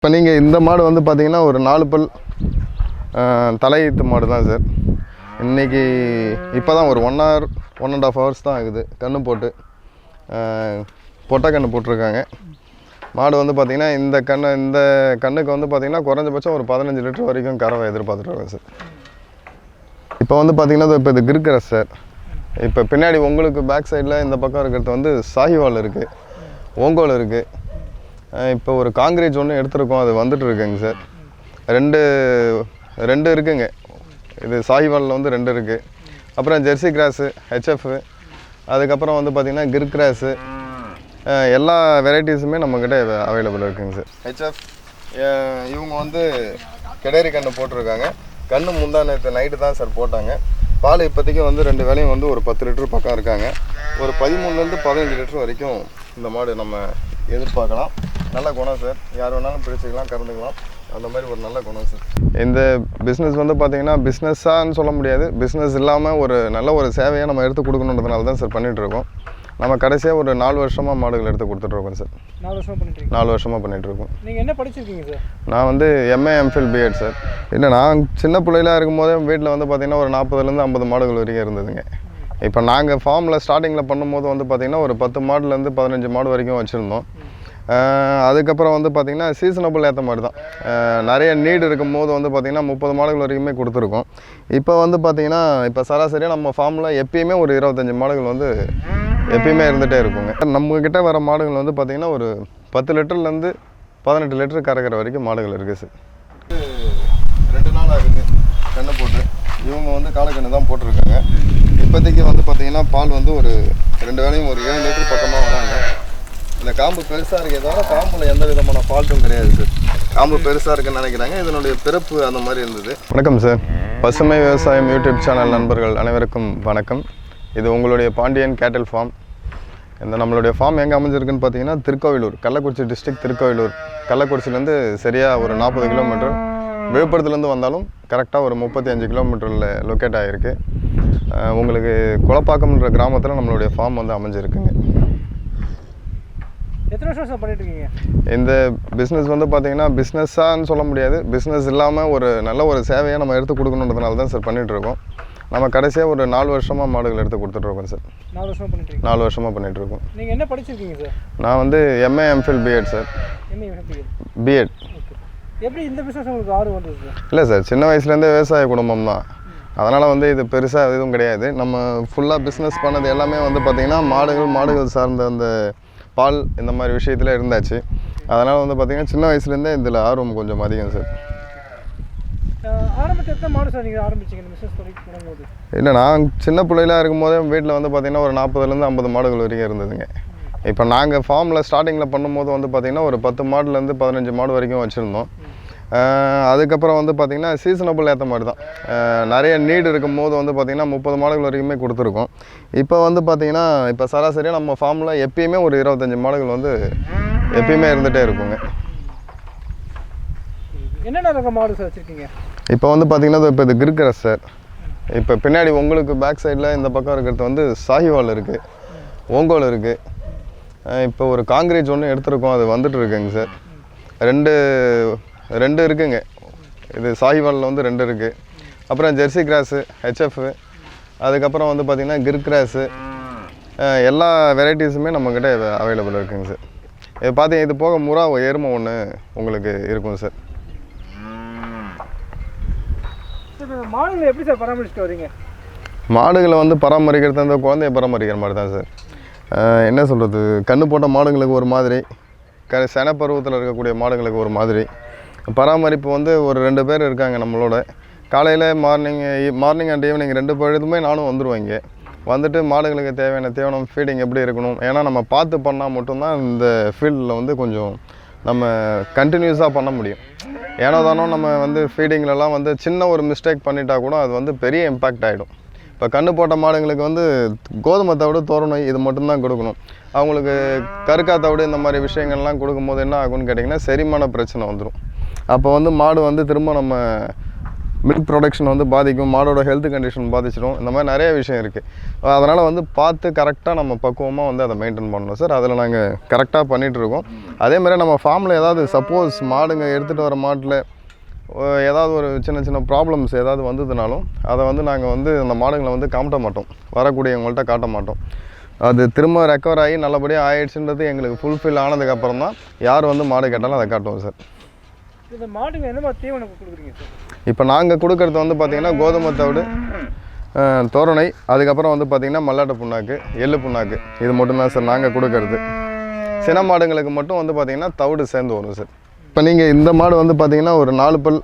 இப்போ நீங்கள் இந்த மாடு வந்து பார்த்தீங்கன்னா ஒரு நாலு பல் தலையீத்து மாடு தான் சார். இன்றைக்கி இப்போ தான் ஒரு one hour one and half hours தான் ஆகுது. கன்று போட்டு பொட்டை கன்று போட்டிருக்காங்க. மாடு வந்து பார்த்திங்கன்னா இந்த கண்ணு இந்த கண்ணுக்கு வந்து பார்த்திங்கன்னா குறைஞ்சபட்சம் ஒரு பதினஞ்சு லிட்டர் வரைக்கும் கறவை எதிர்பார்த்துருக்கோம் சார். இப்போ வந்து பார்த்திங்கன்னா இப்போ இது கிருக்கரஸ் சார். இப்போ பின்னாடி உங்களுக்கு பேக் சைடில் இந்த பக்கம் இருக்கிறது வந்து சாஹிவால் இருக்குது ஓங்கோல் இருக்குது இப்போ ஒரு காங்கிரீட் ஒன்று எடுத்திருக்கோம் அது வந்துட்டு இருக்குங்க சார். ரெண்டு ரெண்டு இருக்குங்க. இது சாய்வாலில் வந்து ரெண்டு இருக்குது அப்புறம் ஜெர்சி கிராஸு ஹெச்எஃப் அதுக்கப்புறம் வந்து பார்த்திங்கன்னா கிர் கிராஸு. எல்லா வெரைட்டிஸுமே நம்மக்கிட்ட அவைலபிள் இருக்குங்க சார். ஹெச்எஃப் இவங்க வந்து கிடேரி கன்று போட்டிருக்காங்க. கன்று முந்தா நேற்று நைட்டு தான் சார் போட்டாங்க. பால் இப்போதைக்கு வந்து ரெண்டு வேலையும் வந்து ஒரு பத்து லிட்டர் பக்கம் இருக்காங்க. ஒரு பதிமூணுலேருந்து பதினஞ்சு லிட்டர் வரைக்கும் இந்த மாடு நம்ம எதிர்பார்க்கலாம். நல்ல குணம் சார். யார் வேணாலும் பிரிச்சுக்கலாம் கறந்துக்கலாம். அந்த மாதிரி ஒரு நல்ல குணம் சார். இந்த பிஸ்னஸ் வந்து பார்த்தீங்கன்னா பிஸ்னஸ்ஸான்னு சொல்ல முடியாது. பிஸ்னஸ் இல்லாமல் ஒரு நல்ல ஒரு சேவையை நம்ம எடுத்து கொடுக்கணுன்றதுனால தான் சார் பண்ணிகிட்டு இருக்கோம். நம்ம கடைசியாக ஒரு நாலு வருஷமாக மாடுகள் எடுத்து கொடுத்துட்ருக்கோம் சார். நாலு வருஷமா பண்ணிட்டு நாலு வருஷமாக பண்ணிகிட்ருக்கோம் நீங்கள் என்ன படிச்சிருக்கீங்க சார்? நான் வந்து எம்ஏ எம்ஃபில் பிஎட் சார். இல்லை நான் சின்ன பிள்ளையில இருக்கும்போதே வீட்டில் வந்து பார்த்திங்கன்னா ஒரு நாற்பதுலேருந்து ஐம்பது மாடுகள் வரைக்கும் இருந்ததுங்க. இப்போ நாங்கள் ஃபார்மில் ஸ்டார்டிங்கில் பண்ணும்போது வந்து பார்த்திங்கன்னா ஒரு பத்து மாடுலேருந்து பதினஞ்சு மாடு வரைக்கும் வச்சுருந்தோம். அதுக்கப்புறம் வந்து பார்த்திங்கன்னா சீசனபிள் ஏற்ற மாதிரி தான். நிறைய நீடு இருக்கும் போது வந்து பார்த்திங்கன்னா முப்பது மாடுகள் வரைக்குமே கொடுத்துருக்கோம். இப்போ வந்து பார்த்திங்கன்னா இப்போ சராசரியாக நம்ம ஃபார்மில் எப்பயுமே ஒரு இருபத்தஞ்சி மாடுகள் வந்து எப்பயுமே இருந்துகிட்டே இருக்குங்க. நம்மக்கிட்ட வர மாடுகள் வந்து பார்த்திங்கன்னா ஒரு பத்து லிட்டர்லேருந்து பதினெட்டு லிட்டர் கறக்கிற வரைக்கும் மாடுகள் இருக்குது சார் ரெண்டு நாள் ஆகுது. கண்ணை போட்டு. இவங்க வந்து காலக்கண்ணு தான் போட்டிருக்காங்க. இப்போதைக்கு வந்து பார்த்திங்கன்னா பால் வந்து ஒரு ரெண்டு வேலையும் ஒரு ஏழு லிட்டர் பக்கமாக இந்த காம்பு பெருசாக இருக்கே தவிர காம்பில் எந்த விதமான ஃபால்ட்டும் கிடையாது சார் காம்பு பெருசாக இருக்குன்னு நினைக்கிறாங்க. இதனுடைய பிறப்பு அந்த மாதிரி இருந்தது. வணக்கம் சார் பசுமை விவசாயம் யூடியூப் சேனல் நண்பர்கள் அனைவருக்கும் வணக்கம். இது உங்களுடைய பாண்டியன் கேட்டல் ஃபார்ம் இந்த நம்மளுடைய ஃபார்ம் எங்கே அமைஞ்சிருக்குன்னு பார்த்தீங்கன்னா திருக்கோவிலூர் கள்ளக்குறிச்சி டிஸ்ட்ரிக் திருக்கோவிலூர். கள்ளக்குறிச்சிலேருந்து சரியாக ஒரு நாற்பது கிலோமீட்டர் விழுப்புரத்துலேருந்து வந்தாலும் கரெக்டாக ஒரு முப்பத்தி அஞ்சு கிலோமீட்டரில் லொக்கேட் ஆகிருக்கு உங்களுக்கு குளப்பாக்கம்ன்ற கிராமத்தில் நம்மளுடைய ஃபார்ம் வந்து அமைஞ்சிருக்குங்க. எத்தனை வருஷம் பண்ணிட்டு இருக்கீங்க இந்த பிஸ்னஸ் வந்து பார்த்தீங்கன்னா பிஸ்னஸ்ஸான்னு சொல்ல முடியாது. பிஸ்னஸ் இல்லாமல் ஒரு நல்ல ஒரு சேவையை நம்ம எடுத்து கொடுக்கணுன்றதுனால தான் சார் பண்ணிகிட்டு இருக்கோம் நம்ம கடைசியாக ஒரு நாலு வருஷமாக மாடுகள் எடுத்து கொடுத்துட்ருக்கோம் சார். நாலு வருஷமா பண்ணிட்டு நாலு வருஷமாக பண்ணிகிட்டு இருக்கோம் நீங்கள் என்ன படிச்சிருக்கீங்க சார்? நான் வந்து MA MPhil BEd sir. BEd எப்படி இந்த பிஸ்னஸ் உங்களுக்கு ஆர்வம் வந்தது சார்? இல்லை சார் சின்ன வயசுலேருந்தே விவசாய குடும்பம் தான். அதனால் வந்து இது பெருசாக எதுவும் கிடையாது. நம்ம ஃபுல்லாக பிஸ்னஸ் பண்ணது எல்லாமே வந்து பார்த்திங்கன்னா மாடுகள் மாடுகள் சார்ந்த அந்த பால் இந்த மாதிரி விஷயத்தில் இருந்தாச்சு. அதனால் வந்து பார்த்திங்கன்னா சின்ன வயசுலேருந்தே இதில் ஆர்வம் கொஞ்சம் அதிகம் சார். இல்லை நான் சின்ன பிள்ளையில இருக்கும்போதே வீட்டில் வந்து பார்த்திங்கன்னா ஒரு நாற்பதுலேருந்து ஐம்பது மாடுகள் வரைக்கும் இருந்ததுங்க. இப்போ நாங்கள் ஃபார்மில் ஸ்டார்டிங்கில் பண்ணும்போது வந்து பார்த்திங்கன்னா ஒரு பத்து மாடுலேருந்து பதினஞ்சு மாடு வரைக்கும் வச்சுருந்தோம். அதுக்கப்புறம் வந்து பார்த்திங்கன்னா சீசனபிள் ஏற்ற மாதிரி தான் நிறைய நீடு இருக்கும் போது வந்து பார்த்திங்கன்னா முப்பது மாடுகள் வரைக்குமே கொடுத்துருக்கோம். இப்போ வந்து பார்த்திங்கன்னா இப்போ சராசரியாக நம்ம ஃபார்மில் எப்பயுமே ஒரு இருபத்தஞ்சி மாடுகள் வந்து எப்பயுமே இருந்துகிட்டே இருக்குங்க. என்னென்ன மாடு சார் வச்சுருக்கீங்க? இப்போ வந்து பார்த்தீங்கன்னா இப்போ இது கிருக்கரஸ் சார். இப்போ பின்னாடி உங்களுக்கு பேக் சைடில் இந்த பக்கம் இருக்கிறது வந்து சாஹிவால் இருக்குது ஓங்கோல் இருக்குது இப்போ ஒரு காங்கிரீட் ஒன்று எடுத்திருக்கோம் அது வந்துட்டு இருக்குங்க சார். ரெண்டு ரெண்டு இருக்குங்க. இது சாஹிவாலில் வந்து ரெண்டு இருக்குது அப்புறம் ஜெர்சி கிராஸு ஹெச்எஃப் அதுக்கப்புறம் வந்து பார்த்திங்கன்னா கிர் கிராஸு. எல்லா வெரைட்டிஸுமே நம்மக்கிட்ட அவைலபிள் இருக்குங்க சார் இது பார்த்தீங்க இது போக முறா எருமை ஒன்று உங்களுக்கு இருக்கும் சார் மாடுகளை எப்படி சார் பராமரிச்சுட்டு வரீங்க மாடுகளை வந்து பராமரிக்கிறது அந்த குழந்தைய பராமரிக்கிற மாதிரி தான் சார் என்ன சொல்கிறது கண்ணு போட்ட மாடுங்களுக்கு ஒரு மாதிரி க பருவத்தில் இருக்கக்கூடிய மாடுங்களுக்கு ஒரு மாதிரி. பராமரிப்பு வந்து ஒரு ரெண்டு பேர் இருக்காங்க நம்மளோட. காலையில் மார்னிங் மார்னிங் அண்ட் ஈவினிங் ரெண்டு பொழுதுமே நானும் வந்துடுவேன் இங்கே. வந்துட்டு மாடுகளுக்கு தேவையான தீவனம் ஃபீடிங் எப்படி இருக்கணும்? ஏன்னா நம்ம பார்த்து பண்ணால் மட்டும்தான் இந்த ஃபீல்டில் வந்து கொஞ்சம் நம்ம கண்டினியூஸாக பண்ண முடியும். ஏனோ தானோ நம்ம வந்து ஃபீடிங்லலாம் வந்து சின்ன ஒரு மிஸ்டேக் பண்ணிட்டா கூட அது வந்து பெரிய இம்பேக்ட் ஆகிடும் இப்போ கண்ணு போட்ட மாடுங்களுக்கு வந்து கோதுமை தவிட தோரணை இது மட்டும்தான் கொடுக்கணும். அவங்களுக்கு கருக்கா தவிடு இந்த மாதிரி விஷயங்கள்லாம் கொடுக்கும்போது என்ன ஆகும்னு கேட்டிங்கன்னா செரிமான பிரச்சனை வந்துடும் அப்போ வந்து மாடு வந்து திரும்ப நம்ம மில்க் ப்ரொடக்ஷன் வந்து பாதிக்கும் மாடோட ஹெல்த் கண்டிஷன் பாதிச்சிடும். இந்த மாதிரி நிறைய விஷயம் இருக்குது அதனால் வந்து பார்த்து கரெக்டாக நம்ம பக்குவமாக வந்து அதை மெயின்டைன் பண்ணணும் சார் அதில் நாங்கள் கரெக்டாக பண்ணிகிட்ருக்கோம் அதே மாதிரி நம்ம ஃபார்மில் ஏதாவது சப்போஸ் மாடுங்க எடுத்துகிட்டு வர மாட்டில் ஏதாவது ஒரு சின்ன சின்ன ப்ராப்ளம்ஸ் ஏதாவது வந்ததுனாலும் அதை வந்து நாங்கள் வந்து அந்த மாடுங்களை வந்து காமிட்ட மாட்டோம். வரக்கூடியவங்கள்ட்ட காட்ட மாட்டோம். அது திரும்ப ரெக்கவர் ஆகி நல்லபடியாக ஆயிடுச்சுன்றது எங்களுக்கு ஃபுல்ஃபில் ஆனதுக்கப்புறம் தான் யார் வந்து மாடு கேட்டாலும் அதை காட்டுவோம் சார் இந்த மாட்டுக்கு என்ன மாதிரி தீவனம் கொடுக்குறீங்க சார்? இப்போ நாங்கள் கொடுக்கறது வந்து பார்த்திங்கன்னா கோதுமை தவிடு தோரணை அதுக்கப்புறம் வந்து பார்த்திங்கன்னா மல்லாட்டை புண்ணாக்கு எள்ளு புண்ணாக்கு இது மட்டும்தான் சார் நாங்கள் கொடுக்கறது. சின மாடுங்களுக்கு மட்டும் வந்து பார்த்திங்கன்னா தவிடு சேர்ந்து வரும் சார். இப்போ நீங்கள் இந்த மாடு வந்து பார்த்திங்கன்னா ஒரு நாலு பல்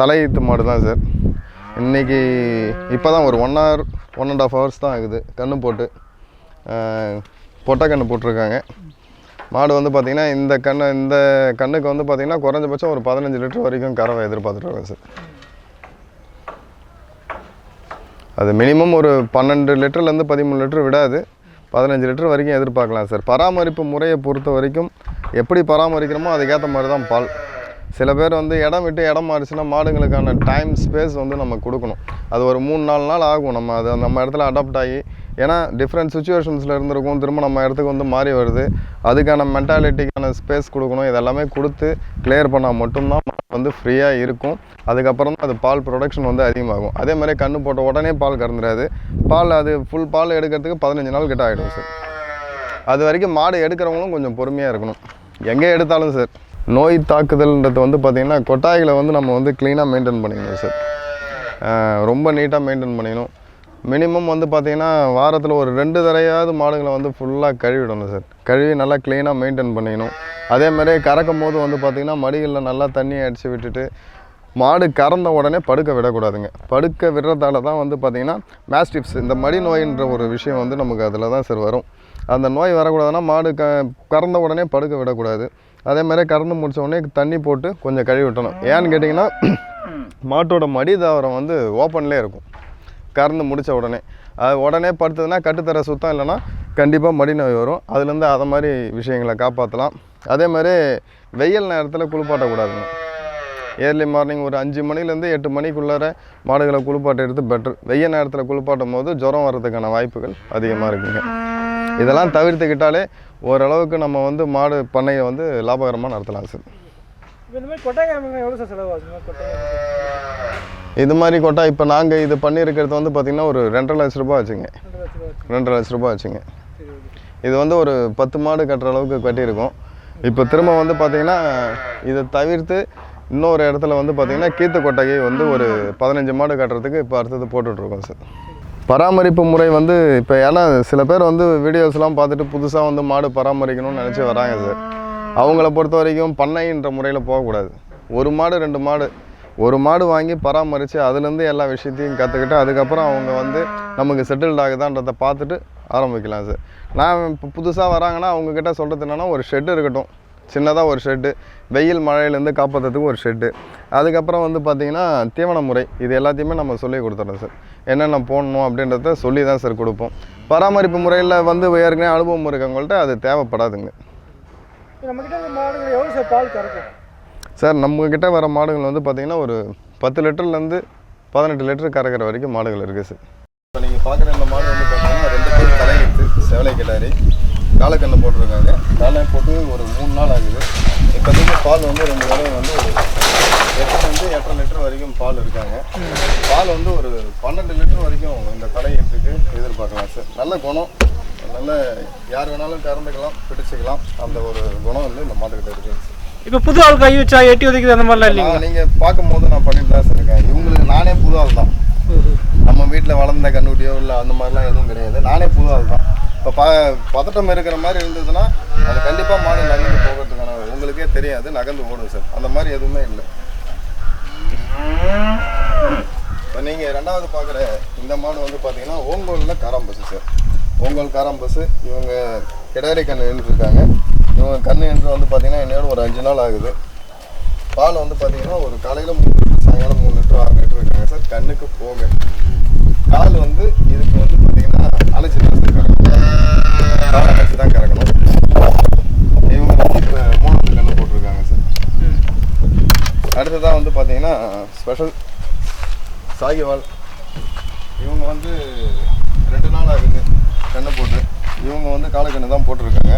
தலையீத்து மாடு தான் சார். இன்றைக்கி இப்போ தான் ஒரு one hour one and half hours தான் ஆகுது. கன்று போட்டு பொட்டை கன்று போட்டிருக்காங்க. மாடு வந்து பார்த்திங்கன்னா இந்த கண்ணு இந்த கண்ணுக்கு வந்து பார்த்திங்கன்னா குறைஞ்சபட்சம் ஒரு பதினஞ்சு லிட்டர் வரைக்கும் கறவை எதிர்பார்த்துருக்கோம் சார் அது மினிமம் ஒரு பன்னெண்டு லிட்டர்லேருந்து பதிமூணு லிட்டர் விடாது. பதினஞ்சு லிட்டர் வரைக்கும் எதிர்பார்க்கலாம் சார் பராமரிப்பு முறையை பொறுத்த வரைக்கும் எப்படி பராமரிக்கிறோமோ அதுக்கேற்ற மாதிரி தான் பால். சில பேர் வந்து இடம் விட்டு இடம் மாறிச்சுன்னா மாடுங்களுக்கான டைம் ஸ்பேஸ் வந்து நம்ம கொடுக்கணும். அது ஒரு மூணு நாலு நாள் ஆகும். நம்ம அதை நம்ம இடத்துல அடாப்ட் ஆகி ஏன்னா டிஃப்ரெண்ட் சுச்சுவேஷன்ஸில் இருந்திருக்கும் திரும்ப நம்ம இடத்துக்கு வந்து மாறி வருது. அதுக்கான மென்டாலிட்டிக்கான ஸ்பேஸ் கொடுக்கணும். இதெல்லாமே கொடுத்து கிளியர் பண்ணால் மட்டும்தான் வந்து ஃப்ரீயாக இருக்கும். அதுக்கப்புறம் தான் அது பால் ப்ரொடக்ஷன் வந்து அதிகமாகும். அதே மாதிரி கன்று போட்ட உடனே பால் கறந்துடாது. பால் அது ஃபுல் பால் எடுக்கிறதுக்கு பதினஞ்சு நாள் கிட்ட ஆகிடும் சார் அது வரைக்கும் மாடு எடுக்கிறவங்களும் கொஞ்சம் பொறுமையாக இருக்கணும். எங்கே எடுத்தாலும் சார் நோய் தாக்குதல்ன்றது வந்து பார்த்திங்கன்னா கொட்டாய்களை வந்து நம்ம வந்து க்ளீனாக மெயின்டைன் பண்ணிக்கணும் சார் ரொம்ப நீட்டாக மெயின்டைன் பண்ணிக்கணும். மினிமம் வந்து பார்த்திங்கன்னா வாரத்தில் ஒரு ரெண்டு தடையாவது மாடுகளை வந்து ஃபுல்லாக கழுவிடணும் சார் கழுவி நல்லா க்ளீனாக மெயின்டைன் பண்ணிக்கணும். அதே மாதிரி கறக்கும் போது வந்து பார்த்திங்கன்னா மடிகளில் நல்லா தண்ணி அடித்து விட்டுட்டு மாடு கறந்த உடனே படுக்க விடக்கூடாதுங்க. படுக்க விடுறதால தான் வந்து பார்த்திங்கன்னா மேஸ்டிப்ஸ் இந்த மடி நோயின்ற ஒரு விஷயம் வந்து நமக்கு அதில் தான் சார் வரும். அந்த நோய் வரக்கூடாதுன்னா மாடு க கறந்த உடனே படுக்க விடக்கூடாது. அதே மாதிரி கறந்து முடித்த உடனே தண்ணி போட்டு கொஞ்சம் கழுவி விட்டணும் ஏன்னு கேட்டிங்கன்னா மாட்டோட மடி தாவரம் வந்து ஓப்பன்லேயே இருக்கும். கறந்து முடித்த உடனே. அது உடனே படுத்ததுன்னா கட்டுத்தர சுத்தம் இல்லைன்னா கண்டிப்பாக மடி நோய் வரும். அதுலேருந்து அதை மாதிரி விஷயங்களை காப்பாற்றலாம் அதே மாதிரி வெயில் நேரத்தில் குளிப்பாட்டக்கூடாதுங்க ஏர்லி மார்னிங் ஒரு அஞ்சு மணிலேருந்து எட்டு மணிக்குள்ளார மாடுகளை குளிப்பாட்ட எடுத்து பெட்ரு வெய்ய நேரத்தில் குளிப்பாட்டும் போது ஜுரம் வர்றதுக்கான வாய்ப்புகள் அதிகமாக இருக்குங்க. இதெல்லாம் தவிர்த்துக்கிட்டாலே ஓரளவுக்கு நம்ம வந்து மாடு பண்ணையை வந்து லாபகரமாக நடத்தலாம் சார். இந்த மாதிரி கொட்டை எவ்வளோ சார் செலவாகுங்க கொட்டை இது மாதிரி கொட்டா இப்போ நாங்கள் இது பண்ணியிருக்கிறது வந்து பார்த்திங்கன்னா ஒரு ரெண்டரை லட்ச ரூபாய் வச்சுங்க ரெண்டரை லட்ச ரூபா ரெண்டரை ரூபாய் வச்சுங்க இது வந்து ஒரு பத்து மாடு கட்டுற அளவுக்கு கட்டியிருக்கோம். இப்போ திரும்ப வந்து பார்த்திங்கன்னா இதை தவிர்த்து இன்னொரு இடத்துல வந்து பார்த்திங்கன்னா கீத்து கொட்டகை வந்து ஒரு பதினஞ்சு மாடு கட்டுறதுக்கு இப்போ அடுத்தது போட்டுட்ருக்கோம் சார். பராமரிப்பு முறை வந்து இப்போ ஏன்னா சில பேர் வந்து வீடியோஸ்லாம் பார்த்துட்டு புதுசாக வந்து மாடு பராமரிக்கணும்னு நினச்சி வராங்க சார். அவங்கள பொறுத்த வரைக்கும் பண்ணைன்ற முறையில் போகக்கூடாது. ஒரு மாடு ரெண்டு மாடு ஒரு மாடு வாங்கி பராமரித்து அதுலேருந்து எல்லா விஷயத்தையும் கற்றுக்கிட்டு அதுக்கப்புறம் அவங்க வந்து நமக்கு செட்டில்ட் ஆகுதான்றதை பார்த்துட்டு ஆரம்பிக்கலாம் சார். நான் இப்போ புதுசாக வராங்கன்னா அவங்கக்கிட்ட சொல்கிறது என்னென்னா ஒரு ஷெட்டு இருக்கட்டும். சின்னதாக ஒரு ஷெட்டு வெயில் மழையிலேருந்து காப்பாற்றுறதுக்கு ஒரு ஷெட்டு அதுக்கப்புறம் வந்து பார்த்திங்கன்னா தீவன முறை. இது எல்லாத்தையுமே நம்ம சொல்லி கொடுத்துறோம் சார். என்னென்ன போடணும் அப்படின்றத சொல்லி தான் சார் கொடுப்போம். பராமரிப்பு முறையில் வந்து ஏற்கனவே அனுபவம் இருக்கவங்கள்ட்ட அது தேவைப்படாதுங்க. நம்மக்கிட்ட மாடுகள் எவ்வளோ சார் பால் கறக்கும்? சார் நம்மக்கிட்ட வர மாடுகள் வந்து பார்த்திங்கன்னா ஒரு பத்து லிட்டர்லேருந்து பதினெட்டு லிட்டர் கறக்கிற வரைக்கும் மாடுகள் இருக்குது சார். இப்போ நீங்கள் பார்க்குற இந்த மாடு வந்து பார்த்தீங்கன்னா ரெண்டு பேர் தலையெடுத்து செவலை கிளாரி காலக்கண்ணை போட்டிருக்காங்க. காலை போட்டு ஒரு மூணு நாள் ஆகுது. இப்போதைக்கு பால் வந்து ரெண்டு தடவை வந்து ஒரு எட்டுலேருந்து எட்டரை லிட்டர் வரைக்கும் பால் இருக்காங்க. பால் வந்து ஒரு பன்னெண்டு லிட்டர் வரைக்கும் இந்த தலையெடுத்துக்கு எதிர்பார்க்கலாம் சார். நல்ல குணம். நல்ல யார் வேணாலும் கறந்துக்கலாம் பிடிச்சிக்கலாம். அந்த ஒரு குணம் வந்து இந்த மாட்டுக்கிட்ட இருக்குது சார் இப்போ புது ஆள் கை வச்சா எட்டி ஒதுக்குது அந்த மாதிரிலாம் இல்லைங்க நான் நீங்க பார்க்கும்போது நான் பண்ணிட்டு தான் இருக்கேன். இவங்களுக்கு நானே புது ஆள் தான். நம்ம வீட்டில் வளர்ந்த கண்ணுட்டியோ இல்லை அந்த மாதிரிலாம் எதுவும் கிடையாது. நானே புது ஆள் தான். இப்போ ப பதட்டம் இருக்கிற மாதிரி இருந்ததுன்னா அது கண்டிப்பாக மாடு நகர்ந்து போகிறதுக்கான உங்களுக்கே தெரியாது. நகர்ந்து ஓடும் சார். அந்த மாதிரி எதுவுமே இல்லை. இப்போ நீங்கள் ரெண்டாவது பார்க்குற இந்த மாடு வந்து பார்த்தீங்கன்னா ஓங்கோலில் காராம்பசு சார். ஓங்கோல் காராம்பசு இவங்க கிடாரி கண்ணு இருக்காங்க. வந்து பார்த்தீங்கன்னா என்னோட ஒரு அஞ்சு நாள் ஆகுது. பால் வந்து பார்த்தீங்கன்னா ஒரு காலையில் மூணு லிட்டர் சாயங்காலம் மூணு லிட்டர் ஆறு லிட்டர் இருக்காங்க சார். கண்ணுக்கு போக. கால் வந்து இதுக்கு வந்து பார்த்தீங்கன்னா அழைச்சி தான் சார் கறக்கணும் கால் அழைச்சி தான் கறக்கணும். இவங்க வந்து இப்போ மூணாவது கண்ணு போட்டிருக்காங்க சார். அடுத்ததாக வந்து பார்த்தீங்கன்னா ஸ்பெஷல் சாகிவால். இவங்க வந்து ரெண்டு நாள் ஆகுது கண்ணை போட்டு. இவங்க வந்து காலக்கண்ணு தான் போட்டிருக்காங்க.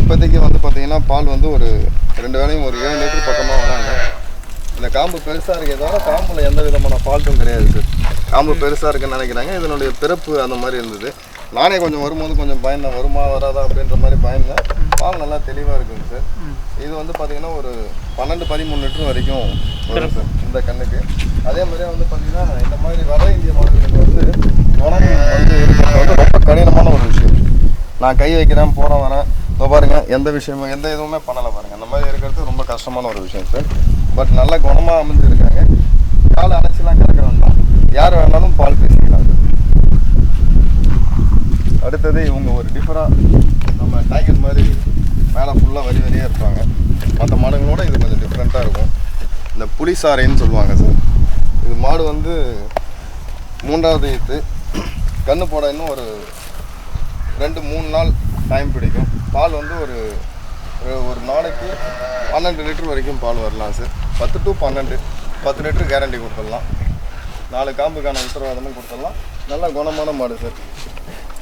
இப்போதைக்கு வந்து பார்த்தீங்கன்னா பால் வந்து ஒரு ரெண்டு வேளையும் ஒரு ஏழு லிட்டர் பக்கமாக வராங்க. இந்த காம்பு பெருசாக இருக்கே தவிர காம்பில் எந்த விதமான ஃபால்ட்டும் கிடையாது சார் காம்பு பெருசாக இருக்குன்னு நினைக்கிறாங்க. இதனுடைய பிறப்பு அந்த மாதிரி இருந்தது. நானே கொஞ்சம் வரும்போது கொஞ்சம் பயந்தேன். வருமா வராதா அப்படின்ற மாதிரி பயந்தேன். பால் நல்லா தெளிவாக இருக்குங்க சார் இது வந்து பார்த்தீங்கன்னா ஒரு பன்னெண்டு பதிமூணு லிட்டர் வரைக்கும் வரும் சார் இந்த கண்ணுக்கு. அதே மாதிரியே வந்து பார்த்தீங்கன்னா இந்த மாதிரி வட இந்திய மாடுகளுக்கு வந்து வந்து இருக்கிறது வந்து ரொம்ப கடினமான ஒரு விஷயம். நான் கை வைக்கிறேன் போகிறேன் வரேன். இப்போ பாருங்க எந்த விஷயமும் எந்த இதுவுமே பண்ணலை பாருங்க. அந்த மாதிரி இருக்கிறது ரொம்ப கஷ்டமான ஒரு விஷயம் சார் பட் நல்ல குணமாக அமைஞ்சிருக்காங்க. காலை பால் அணைச்சிலாம் கறக்கிறவங்க தான் யார் வேணாலும் பால் பேசிக்கலாம் அடுத்தது இவங்க ஒரு டிஃபராக நம்ம டைகர் மாதிரி மேலே ஃபுல்லாக வரி வரியாக இருப்பாங்க. மற்ற மாடுங்களோட இது கொஞ்சம் டிஃப்ரெண்ட்டாக இருக்கும். இந்த புளிசாரைன்னு சொல்லுவாங்க சார் இது மாடு வந்து மூன்றாவது ஈத்து கண்ணு போட இன்னும் ஒரு ரெண்டு மூணு நாள் டைம் பிடிக்கும். பால் வந்து ஒரு ஒரு- ஒரு நாளைக்கு பன்னெண்டு லிட்டர் வரைக்கும் பால் வரலாம் சார் பத்து டு பன்னெண்டு பத்து லிட்டர் கேரண்டி கொடுத்துடலாம். நாலு காம்புக்கான உத்தரவாதமும் கொடுத்துடலாம். நல்ல குணமான மாடு சார்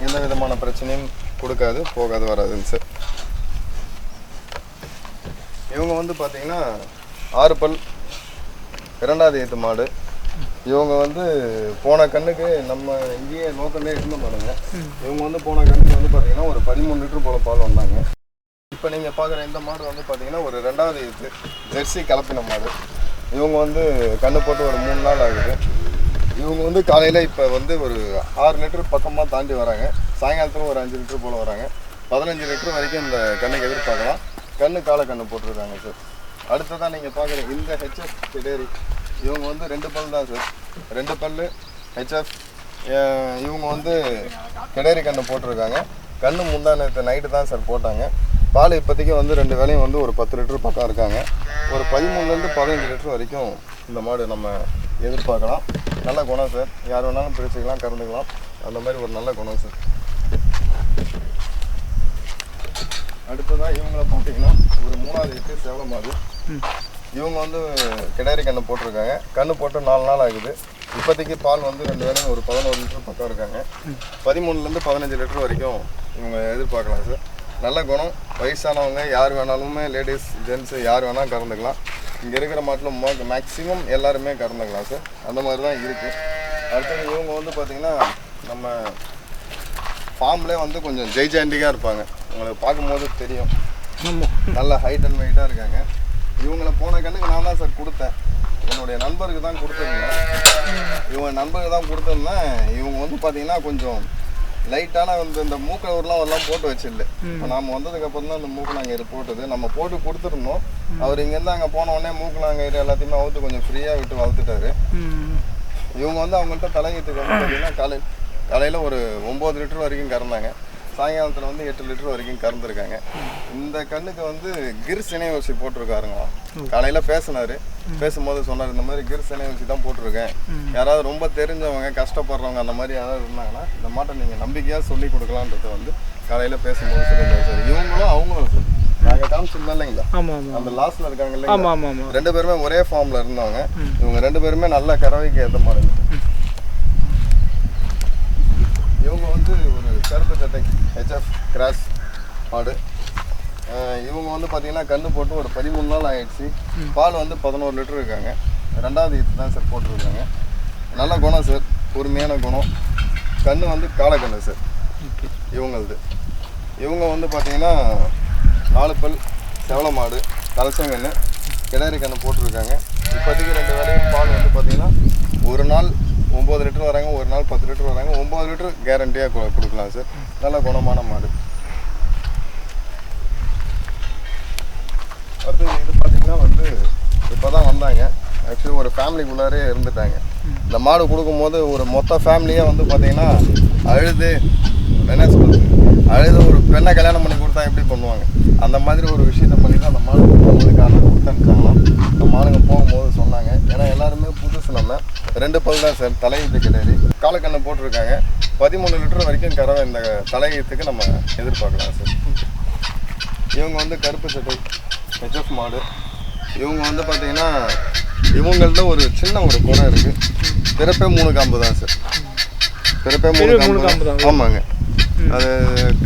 எந்த விதமான பிரச்சனையும் கொடுக்காது போகாது வராதுங்க சார் இவங்க வந்து பார்த்தீங்கன்னா ஆறு பல் இரண்டாவது ஏத்து மாடு. இவங்க வந்து போன கண்ணுக்கு நம்ம இங்கேயே லோக்கல்லே இருந்து பாருங்க. இவங்க வந்து போன கண்ணுக்கு வந்து பார்த்தீங்கன்னா ஒரு பதிமூணு லிட்டர் போல பால் வந்தாங்க. இப்போ நீங்கள் பார்க்குற இந்த மாடு வந்து பார்த்தீங்கன்னா ஒரு ரெண்டாவது இது ஜெர்சி கலப்பின மாடு. இவங்க வந்து கண்ணு போட்டு ஒரு மூணு நாள் ஆகுது. இவங்க வந்து காலையில் இப்போ வந்து ஒரு ஆறு லிட்டர் பக்கமாக தாண்டி வராங்க. சாயங்காலத்தில் ஒரு அஞ்சு லிட்டர் போல் வராங்க. பதினஞ்சு லிட்டர் வரைக்கும் இந்த கண்ணுக்கு எதிர்பார்க்கலாம். கண்ணு காலை கண்ணு போட்டிருக்காங்க சார் அடுத்ததான் நீங்கள் பார்க்குற இந்த ஹெச்எஃப் கிடேரி இவங்க வந்து ரெண்டு பல் தான் சார். ரெண்டு பல் ஹெச்எஃப் இவங்க வந்து கிடேரி கண்ணு போட்டிருக்காங்க. கண்ணு முந்தா நேற்று நைட்டு தான் சார் போட்டாங்க. பால் இப்போதைக்கு வந்து ரெண்டு வேலையும் வந்து ஒரு பத்து லிட்டர் பக்கம் இருக்காங்க. ஒரு பதிமூணுலேருந்து பதினஞ்சு லிட்டர் வரைக்கும் இந்த மாடு நம்ம எதிர்பார்க்கலாம். நல்ல குணம் சார். யார் வேணாலும் பிரிச்சுக்கலாம் கறந்துக்கலாம். அந்த மாதிரி ஒரு நல்ல குணம் சார். அடுத்ததாக இவங்கள பார்த்தீங்கன்னா ஒரு மூணாவது எட்டு சேவல மாடு. இவங்க வந்து கிடாரி கண்ணு போட்டிருக்காங்க. கண்ணு போட்டு நாலு நாள் ஆகுது. இப்போதைக்கு பால் வந்து ரெண்டு வேலையும் ஒரு பதினோரு லிட்டர் பக்கம் இருக்காங்க. பதிமூணுலேருந்து பதினஞ்சு லிட்டர் வரைக்கும் இவங்க எதிர்பார்க்கலாம் சார். நல்ல குணம். வயசானவங்க யார் வேணாலுமே லேடிஸ் ஜென்ஸு யார் வேணாலும் கறந்துக்கலாம். இங்கே இருக்கிற மாட்டில் மேக்ஸிமம் எல்லாருமே கறந்துக்கலாம் சார். அந்த மாதிரி தான் இருக்குது அடுத்தது இவங்க வந்து பார்த்திங்கன்னா நம்ம ஃபார்ம்லேயே வந்து கொஞ்சம் ஜெய்ஜாண்டிக்காக இருப்பாங்க. உங்களுக்கு பார்க்கும்போது தெரியும். நல்ல ஹைட் அண்ட் வெயிட்டாக இருக்காங்க. இவங்களை போன கண்ணுக்கு நான் தான் சார் கொடுத்தேன். என்னுடைய நண்பருக்கு தான் கொடுத்துருந்தேன். இவங்க நண்பருக்கு தான் கொடுத்துருந்தேன். இவங்க வந்து பார்த்தீங்கன்னா கொஞ்சம் லைட்டான வந்து இந்த மூக்கவர்லாம் எல்லாம் போட்டு வச்சிடல இப்போ நாம வந்ததுக்கு அப்புறம் தான் இந்த மூக்கு நாங்கள் போட்டது. நம்ம போட்டு கொடுத்துருந்தோம். அவர் இங்கேருந்து அங்கே போன உடனே மூக்கு நாங்கள் எல்லாத்தையுமே அவுத்து கொஞ்சம் ஃப்ரீயாக விட்டு வளர்த்துட்டாரு இவங்க வந்து அவங்கள்ட்ட தலையீத்துக்கு வந்து பார்த்தீங்கன்னா காலை காலையில் ஒரு ஒம்பது லிட்டர் வரைக்கும் கறந்தாங்க. சாயங்காலத்தில் வந்து எட்டு லிட்டர் வரைக்கும் கறந்துருக்காங்க. இந்த கண்ணுக்கு வந்து கிர் சினை ஊசி போட்டிருக்காருங்களாம். காலையில் பேசினாரு. பேசும்போது சொன்னார் இந்த மாதிரி கிர் சினை ஊசி தான் போட்டிருக்கேன். யாராவது ரொம்ப தெரிஞ்சவங்க கஷ்டப்படுறவங்க அந்த மாதிரி யாராவது இருந்தாங்கன்னா இந்த மாட்டை நீங்கள் நம்பிக்கையாக சொல்லி கொடுக்கலான்றத வந்து காலையில் பேசும்போது சொல்லியிருந்தாரு சார். இவங்களும் அவங்களும் சார். நாங்கள் காமிச்சிருந்தோம் இல்லைங்களா? அந்த லாஸ்ட்ல இருக்காங்க ரெண்டு பேருமே ஒரே ஃபார்ம்ல இருந்தவங்க. இவங்க ரெண்டு பேருமே நல்ல கறவைக்கு ஏற்ற மாடுங்க இவங்க வந்து கருப்பு சட்டை ஹெச்எஃப் கிராஸ் மாடு இவங்க வந்து பார்த்தீங்கன்னா கன்று போட்டு ஒரு பதிமூணு நாள் ஆயிடுச்சு. பால் வந்து பதினோரு லிட்டர் இருக்காங்க. ரெண்டாவது இது தான் சார் போட்டிருக்காங்க. நல்ல குணம் சார். பொறுமையான குணம். கன்று வந்து காளைக்கன்று சார். இவங்களது. இவங்க வந்து பார்த்தீங்கன்னா நாலு பல் செவல மாடு கலசங்கன்று கிணறு கன்று போட்டிருக்காங்க. இப்போதைக்கு ரெண்டு வேலையும் பால் வந்து பார்த்தீங்கன்னா ஒரு நாள் ஒம்பது லிட்டர் வராங்க ஒரு நாள் பத்து லிட்டர் வராங்க. ஒம்பது லிட்டர் கேரண்டியாக கொடுக்கலாம் சார். நல்ல குணமான மாடு. அடுத்து இது பார்த்தீங்கன்னா வந்து இப்போ தான் வந்தாங்க. ஆக்சுவலி ஒரு ஃபேமிலிக்குள்ளாரே இருந்துட்டாங்க. இந்த மாடு கொடுக்கும்போது ஒரு மொத்த ஃபேமிலியே வந்து பார்த்தீங்கன்னா அழுது என்ன சொல்றது? அழுது ஒரு பெண்ணை கல்யாணம் பண்ணி கொடுத்தா எப்படி பண்ணுவாங்க? அந்த மாதிரி ஒரு விஷயத்த பண்ணி தான் அந்த மாடு கொடுக்கும்போது காரணம் கொடுத்து அனுப்பிச்சாங்களாம் அந்த மாடுங்க போகும்போது சொன்னாங்க. ஏன்னா எல்லாருமே புதுசு நம்ம. ரெண்டு பல் தான் சார் தலையீத்து கிடையாது. காலக்கண்ணை போட்டிருக்காங்க. பதிமூணு லிட்டர் வரைக்கும் கறவை இந்த தலையீத்துக்கு நம்ம எதிர்பார்க்கலாம் சார். இவங்க வந்து கருப்பு சட்டை ஹெச்எஃப் மாடு. இவங்க வந்து பார்த்தீங்கன்னா இவங்கள்ட்ட ஒரு சின்ன ஒரு குறை இருக்குது பிறப்பே மூணு காம்பு தான் சார். பிறப்பே மூணு காம்பு. ஆமாங்க. அது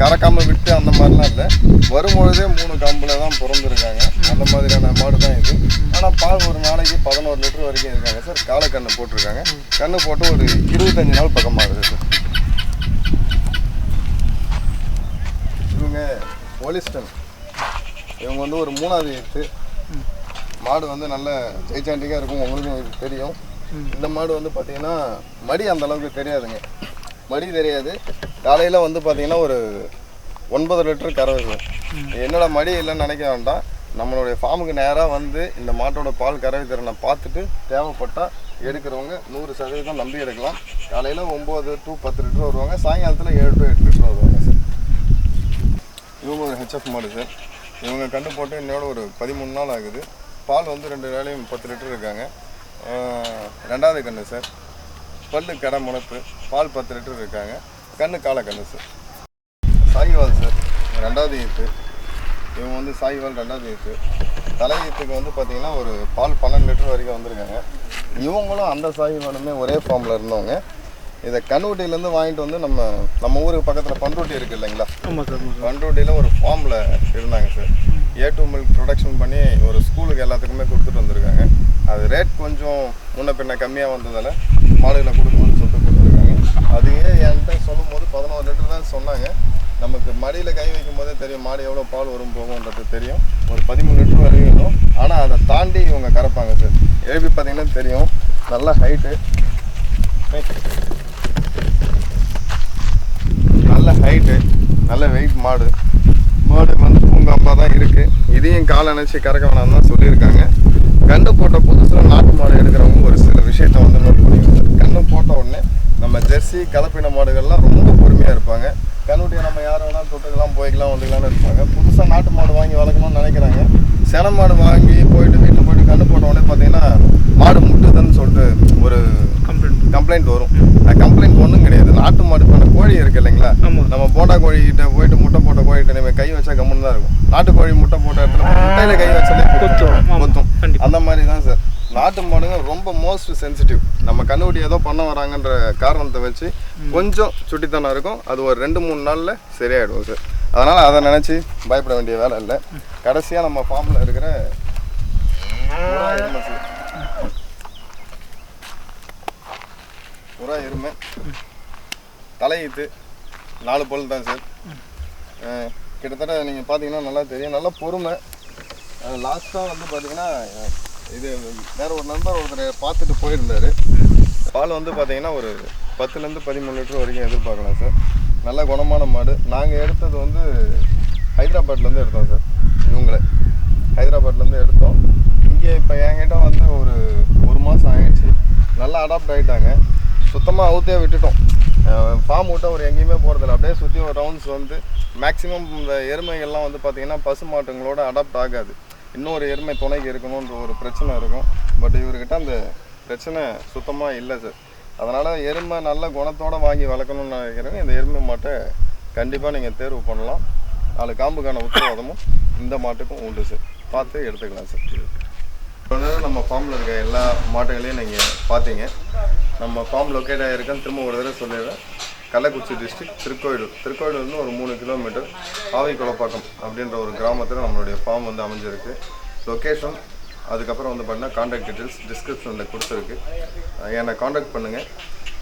கறக்காமல் விட்டு அந்த மாதிரிலாம் இல்லை. வரும்பொழுதே மூணு காம்பில் தான் பிறந்திருக்காங்க. அந்த மாதிரியான மாடு தான் இது. ஆனால் பால் ஒரு நாளைக்கு பதினோரு லிட்டர் வரைக்கும் இருக்காங்க சார். காலைக்கண்ணு போட்டிருக்காங்க. கண்ணு போட்டு ஒரு இருபத்தஞ்சு நாள் பக்கமாக இருக்குது சார். இவங்க போலீஸ்டன். இவங்க வந்து ஒரு மூணாவது எத்து மாடு வந்து நல்ல ஜெய்சாண்டிக்காக இருக்கும். உங்களுக்கும் தெரியும். இந்த மாடு வந்து பார்த்தீங்கன்னா மடி அந்த அளவுக்கு தெரியாதுங்க. மடி தெரியாது. காலையில் வந்து பார்த்தீங்கன்னா ஒரு ஒன்பது லிட்டர் கறவை. சார் என்னோட மடி இல்லைன்னு நினைக்க வேண்டாம். நம்மளுடைய ஃபார்முக்கு நேராக வந்து இந்த மாட்டோட பால் கறவை திறனை பார்த்துட்டு தேவைப்பட்டால் எடுக்கிறவங்க நூறு சதவீதம் நம்பி எடுக்கலாம். காலையில் ஒம்பது டு பத்து லிட்டர் வருவாங்க. சாயங்காலத்தில் ஏழு டு எட்டு லிட்டர் வருவாங்க சார். இவங்க ஒரு ஹெச்எஃப் மாடு சார். இவங்க கண்டு போட்டு என்னோட ஒரு பதிமூணு நாள் ஆகுது. பால் வந்து ரெண்டு வேலையும் பத்து லிட்டர் இருக்காங்க. ரெண்டாவது கன்று சார். பல்லு கடை முளப்பு பால் பத்து லிட்டர் இருக்காங்க. கண்ணு காலை கண்ணு சார் சாய்வால் சார் ரெண்டாவது ஈத்து. இவங்க வந்து சாய்வால் ரெண்டாவது ஈத்து. தலை ஈத்துக்கு வந்து பார்த்தீங்கன்னா ஒரு பால் பன்னெண்டு லிட்டர் வரைக்கும் வந்திருக்காங்க. இவங்களும் அந்த சாய்வாலுமே ஒரே ஃபார்மில் இருந்தவங்க. இதை கண்ணுக்குட்டியிலேருந்து வாங்கிட்டு வந்து நம்ம நம்ம ஊருக்கு பக்கத்தில் பண்ருட்டி இருக்குது இல்லைங்களா? சார் பண்ருட்டியில் ஒரு ஃபார்மில் இருந்தாங்க sir A two milk production பண்ணி ஒரு ஸ்கூலுக்கு எல்லாத்துக்குமே கொடுத்துட்டு வந்திருக்காங்க. அது ரேட் கொஞ்சம் முன்ன பின்ன கம்மியாக வந்ததால் மாடுகளை கொடுக்கணும்னு சொல்லிட்டு கொடுத்துருக்காங்க. அதையே என்கிட்ட சொல்லும் போது பதினோரு லிட்டர் தான் சொன்னாங்க. நமக்கு மடியில் கை வைக்கும் போதே தெரியும் மாடு எவ்வளோ பால் வரும் போகும்ன்றது தெரியும். ஒரு பதிமூணு லிட்டர் வரைக்கும் வரும் ஆனால் அதை தாண்டி இவங்க கறப்பாங்க சார். எழுப்பி பார்த்தீங்கன்னா தெரியும். நல்ல ஹைட்டு நல்ல ஹைட்டு நல்ல வெயிட் மாடு. மாடு வந்து பூங்காம்பாக தான் இருக்குது இதையும் காலை நினச்சி கறக்க வேணாம் தான் சொல்லியிருக்காங்க. கண்ணு போட்ட புதுசில் நாட்டு மாடு எடுக்கிறவங்க ஒரு சில விஷயத்த வந்து நோட் பண்ணிக்கணும் கண்ணு போட்ட உடனே நம்ம ஜெர்சி கலப்பின மாடுகள்லாம் ரொம்ப பொறுமையாக இருப்பாங்க. கண்ணுடைய நம்ம யார் வேணாலும் தொட்டுக்கலாம் போய்க்கலாம் வந்துக்கலாம்னு இருப்பாங்க. புதுசாக நாட்டு மாடு வாங்கி வளர்க்கணும்னு நினைக்கிறாங்க. சென மாடு வாங்கி போயிட்டு வீட்டில் போயிட்டு கண்ணு போட்ட உடனே பார்த்தீங்கன்னா மாடு முட்டுதுன்னு சொல்லிட்டு ஒரு கம்ப்ளைண்ட் வரும். கம்ப்ளைண்ட் ஒன்றும் கிடையாது. நாட்டு மாடு பண்ண கோழி இருக்கு இல்லைங்களா? நம்ம போண்டா கோழி கிட்ட போயிட்டு முட்டை போட்ட கோழி கிட்ட நம்ம கை வச்சா கம்முன்னு தான் இருக்கும். நாட்டு கோழி முட்டை போட்ட இடத்துல முட்டையில கை வச்சாலே கொத்தும். அந்த மாதிரி தான் சார். நாட்டு மாடுங்க ரொம்ப மோஸ்ட் சென்சிட்டிவ் நம்ம கண்ணுக்குட்டி ஏதோ பண்ண வராங்கன்ற காரணத்தை வச்சு கொஞ்சம் சுட்டித்தனம் இருக்கும். அது ஒரு ரெண்டு மூணு நாளில் சரியாயிடும் சார். அதனால் அதை நினச்சி பயப்பட வேண்டிய வேலை இல்லை. கடைசியாக நம்ம ஃபார்மில் இருக்கிற புறா எருமை. தலையீத்து நாலு பல் தான் சார். கிட்டத்தட்ட நீங்கள் பார்த்தீங்கன்னா நல்லா தெரியும். நல்லா பொறுமை. லாஸ்ட்டாக வந்து பார்த்தீங்கன்னா இது வேற ஒரு நண்பர் ஒருத்தர் பார்த்துட்டு போயிருந்தார். பால் வந்து பார்த்தீங்கன்னா ஒரு பத்துலேருந்து பதிமூணு லிட்டர் வரைக்கும் எதிர்பார்க்கலாம் சார். நல்ல குணமான மாடு. நாங்கள் எடுத்தது வந்து ஹைதராபாத்லேருந்து எடுத்தோம் சார். இவங்களை. ஹைதராபாத்லேருந்து எடுத்தோம். இங்கே இப்போ என்கிட்ட வந்து ஒரு ஒரு மாதம் ஆகிடுச்சு நல்லா அடாப்ட் ஆகிட்டாங்க சுத்தமாக அவுத்தே விட்டுட்டோம். ஃபார்ம் விட்டால் ஒரு எங்கேயுமே போகிறதில்ல அப்படியே சுற்றி ஒரு ரவுண்ட்ஸ் வந்து மேக்ஸிமம் இந்த எருமைகள்லாம் வந்து பார்த்திங்கன்னா பசு மாட்டுங்களோட அடாப்ட் ஆகாது. இன்னொரு எருமை துணைக்கு இருக்கணுன்ற ஒரு பிரச்சனை இருக்கும். பட் இவர்கிட்ட அந்த பிரச்சனை சுத்தமாக இல்லை சார் அதனால் எருமை நல்ல குணத்தோடு வாங்கி வளர்க்கணும்னு நினைக்கிறேன். இந்த எருமை மாட்டை கண்டிப்பாக நீங்கள் தேர்வு பண்ணலாம். நாலு காம்புக்கான உத்தரவாதமும் இந்த மாட்டுக்கும் உண்டு சார் பார்த்து எடுத்துக்கலாம் சார் நம்ம ஃபார்மில் இருக்க எல்லா மாட்டுகளையும் நீங்கள் பார்த்தீங்க. நம்ம ஃபார்ம் லொக்கேட் ஆகிருக்கேன்னு திரும்ப ஒரு தடவை சொல்லிடுறேன். கள்ளக்குறிச்சி டிஸ்ட்ரிக்ட் திருக்கோயிலூர். திருக்கோயிலூர்னு ஒரு மூணு கிலோமீட்டர் ஆவி அப்படின்ற ஒரு கிராமத்தில் நம்மளுடைய ஃபார்ம் வந்து அமைஞ்சிருக்கு. லொக்கேஷன் அதுக்கப்புறம் வந்து பார்த்தீங்கன்னா காண்டாக்ட் டீட்டெயில்ஸ் டிஸ்கிரிப்ஷனில் கொடுத்துருக்கு. என்னை காண்டாக்ட் பண்ணுங்கள்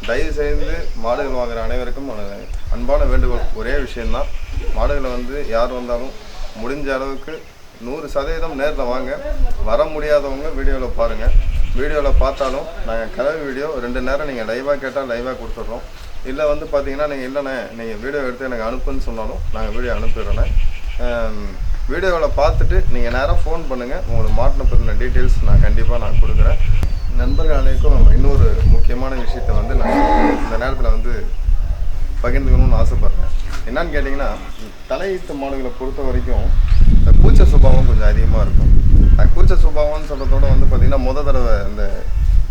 தயவு செய்து மாடுகள் வாங்குகிற அனைவருக்கும் அன்பான வேண்டுகோள். ஒரே விஷயந்தான் மாடுகளை வந்து யார் வந்தாலும் முடிஞ்ச அளவுக்கு நூறு சதவீதம் நேரில் வாங்க. வர முடியாதவங்க வீடியோவில் பாருங்கள் வீடியோவில் பார்த்தாலும் நாங்கள் கலவை வீடியோ ரெண்டு நேரம் நீங்கள் லைவாக கேட்டால் லைவாக கொடுத்துட்றோம். இல்லை வந்து பார்த்தீங்கன்னா நீங்கள் இல்லைண்ணே நீங்கள் வீடியோ எடுத்து எனக்கு அனுப்புன்னு சொன்னாலும் நாங்கள் வீடியோ அனுப்பிடுறோண்ணே. வீடியோவில் பார்த்துட்டு நீங்கள் நேராக ஃபோன் பண்ணுங்கள் உங்களுக்கு மாட்டின பற்றின டீட்டெயில்ஸ் நான் கண்டிப்பாக நான் கொடுக்குறேன். நண்பர்கள் அனைவருக்கும் இன்னொரு முக்கியமான விஷயத்தை வந்து நான் இந்த நேரத்தில் வந்து பகிர்ந்துக்கணும்னு ஆசைப்பட்றேன். என்னன்னு கேட்டிங்கன்னா தலையீத்து மாடுகளை பொறுத்த வரைக்கும் இந்த கூச்ச சுபாவம் கொஞ்சம் அதிகமாக இருக்கும். குறிச்ச சுபாவம்னு சொல்கிறதோட வந்து பார்த்திங்கன்னா முத தடவை அந்த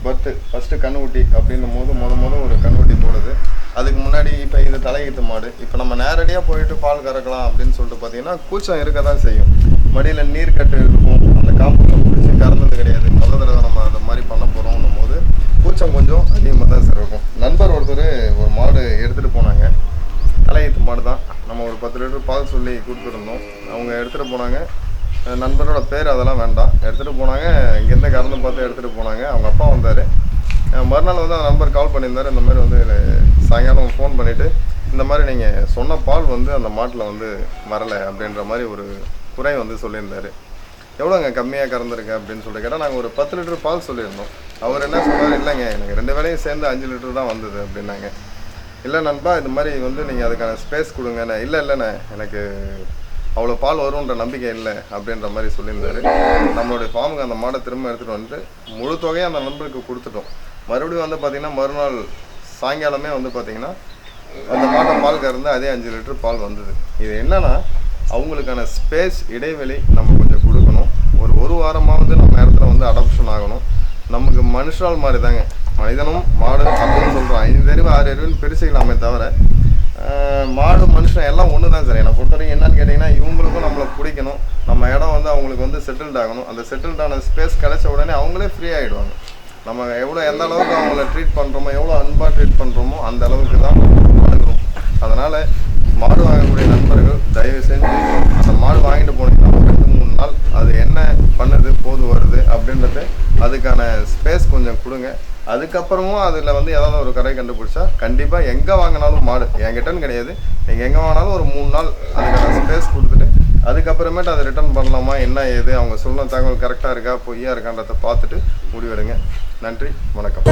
பர்த்து ஃபஸ்ட்டு கண்ணுக்குட்டி அப்படின்னும் போது முத முத ஒரு கண்ணுக்குட்டி போடுது. அதுக்கு முன்னாடி இப்போ இந்த தலையீத்து மாடு. இப்போ நம்ம நேரடியாக போயிட்டு பால் கறக்கலாம் அப்படின்னு சொல்லிட்டு பார்த்தீங்கன்னா கூச்சம் இருக்க தான் செய்யும். மடியில் நீர் கட்டு இருக்கும். அந்த காம்புக்கு பிடிச்சி கறந்தது கிடையாது. முத தடவை நம்ம அந்த மாதிரி பண்ண போகிறோம்னும் போது கூச்சம் கொஞ்சம் அதிகமாக தான் சார் இருக்கும். நண்பர் ஒருத்தர் ஒரு மாடு எடுத்துகிட்டு போனாங்க. தலையீத்து மாடு தான் நம்ம ஒரு பத்து லிட்டர் பால் சொல்லி கொடுத்துருந்தோம். அவங்க எடுத்துகிட்டு போனாங்க. நண்பரோட பேர் அதெல்லாம் வேண்டாம். எடுத்துகிட்டு போனாங்க. இங்கேருந்து கறந்து பார்த்து எடுத்துகிட்டு போனாங்க. அவங்க அப்பா வந்தார். மறுநாள் வந்து அந்த நம்பர் கால் பண்ணியிருந்தார். இந்த மாதிரி வந்து சாயங்காலம் ஃபோன் பண்ணிவிட்டு இந்த மாதிரி நீங்கள் சொன்ன பால் வந்து அந்த மாட்டில் வந்து வரலை அப்படின்ற மாதிரி ஒரு குறை வந்து சொல்லியிருந்தார். எவ்வளோங்க கம்மியாக கறந்துருக்கு அப்படின்னு சொல்லிட்டு கேட்டால் நாங்கள் ஒரு பத்து லிட்டர் பால் சொல்லியிருந்தோம். அவர் என்ன சொன்னார் இல்லைங்க எனக்கு ரெண்டு வேலையும் சேர்ந்து அஞ்சு லிட்டர் தான் வந்தது அப்படின்னாங்க. இல்லை நண்பா இது மாதிரி வந்து நீங்கள் அதுக்கான ஸ்பேஸ் கொடுங்கண்ணே. இல்லை இல்லைண்ணே எனக்கு அவ்வளோ பால் வரும்ன்ற நம்பிக்கை இல்லை அப்படின்ற மாதிரி சொல்லியிருந்தாரு. நம்மளுடைய ஃபார்முக்கு அந்த மாடை திரும்ப எடுத்துகிட்டு வந்துட்டு முழு தொகையை அந்த நண்பருக்கு கொடுத்துட்டோம். மறுபடியும் வந்து பார்த்திங்கன்னா மறுநாள் சாயங்காலமே வந்து பார்த்திங்கன்னா அந்த மாட்டை பால் கறந்து அதே அஞ்சு லிட்டர் பால் வந்தது. இது என்னென்னா அவங்களுக்கான ஸ்பேஸ் இடைவெளி நம்ம கொஞ்சம் கொடுக்கணும். ஒரு ஒரு வாரமாக வந்து நம்ம இடத்துல வந்து அடாப்ஷன் ஆகணும். நமக்கு மனுஷால் மாதிரி தாங்க மனிதனும் மாடு அப்படின்னு சொல்கிறோம் ஐந்து அறிவு ஆறு அறிவுன்னு பிரிச்சுக்கலாமே தவிர மாடு மனுஷன் எல்லாம் ஒன்று தான் சார். என்னை பொறுத்த வரைக்கும் என்னன்னு கேட்டிங்கன்னா இவங்களுக்கும் நம்மளை பிடிக்கணும். நம்ம இடம் வந்து அவங்களுக்கு வந்து செட்டில்ட் ஆகணும். அந்த செட்டில்ட் ஆன ஸ்பேஸ் கிடைச்ச உடனே அவங்களே ஃப்ரீ ஆகிடுவாங்க நம்ம எவ்வளோ எந்த அளவுக்கு அவங்கள ட்ரீட் பண்ணுறோமோ எவ்வளோ அன்பாக ட்ரீட் பண்ணுறோமோ அந்த அளவுக்கு தான் அணுகிறோம் அதனால் மாடு வாங்கக்கூடிய நண்பர்கள் தயவு செஞ்சு அந்த மாடு வாங்கிட்டு போனீங்கன்னா ஒரு நாள் அது என்ன பண்ணுது போது வருது அப்படின்றது அதுக்கான ஸ்பேஸ் கொஞ்சம் கொடுங்க. அதுக்கப்புறமும் அதில் வந்து ஏதாவது ஒரு கரை கண்டுபிடிச்சா கண்டிப்பாக எங்கே வாங்கினாலும் மாடு. என்கிட்டன்னு கிடையாது. நீங்கள் எங்கே வாங்கினாலும் ஒரு மூணு நாள் அதுக்கான ஸ்பேஸ் கொடுத்துட்டு அதுக்கப்புறமேட்டு அதை ரிட்டர்ன் பண்ணலாமா என்ன ஏது அவங்க சொன்ன தகவல் கரெக்டாக இருக்கா பொய்யா இருக்கான்றதை பார்த்துட்டு முடிவெடுங்க. நன்றி வணக்கம்.